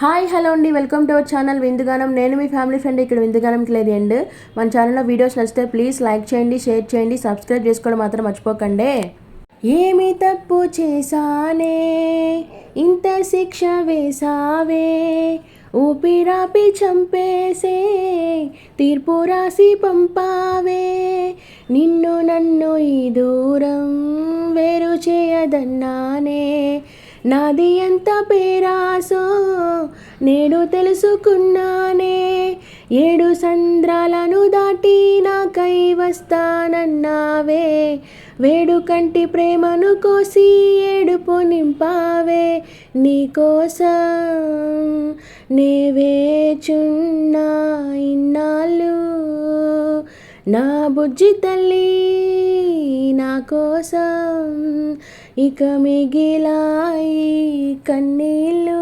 Hi hello అండి. Welcome to our channel Vindugaanam. నేను మీ ఫ్యామిలీ ఫ్రెండ్ ఇక్కడ విందుగానంకి లేదు. అండ్ మన ఛానల్లో వీడియోస్ నచ్చితే ప్లీజ్ లైక్ చేయండి షేర్ చేయండి సబ్స్క్రైబ్ చేసుకోవడం మాత్రం మర్చిపోకండి. ఏమి తప్పు చేశానే? ఇంత శిక్ష వేసావే ఊపిరాపి చంపేసే? తీర్పు రాసి పంపావే? నిన్ను నన్ను ఈ దూరం వేరు చేయదన్నానే? నాది ఎంత పేరాసో నేడు తెలుసుకున్నానే. ఏడు సంద్రాలను దాటి నాకై వస్తానన్నావే. వేడుకంటి ప్రేమను కోసి ఏడుపు నింపావే. నీకోసం నే వేచున్నా ఇన్నాళ్ళు నా బుజ్జి తల్లి. నా కోసం ఇక మిగిలాయి కన్నీళ్ళు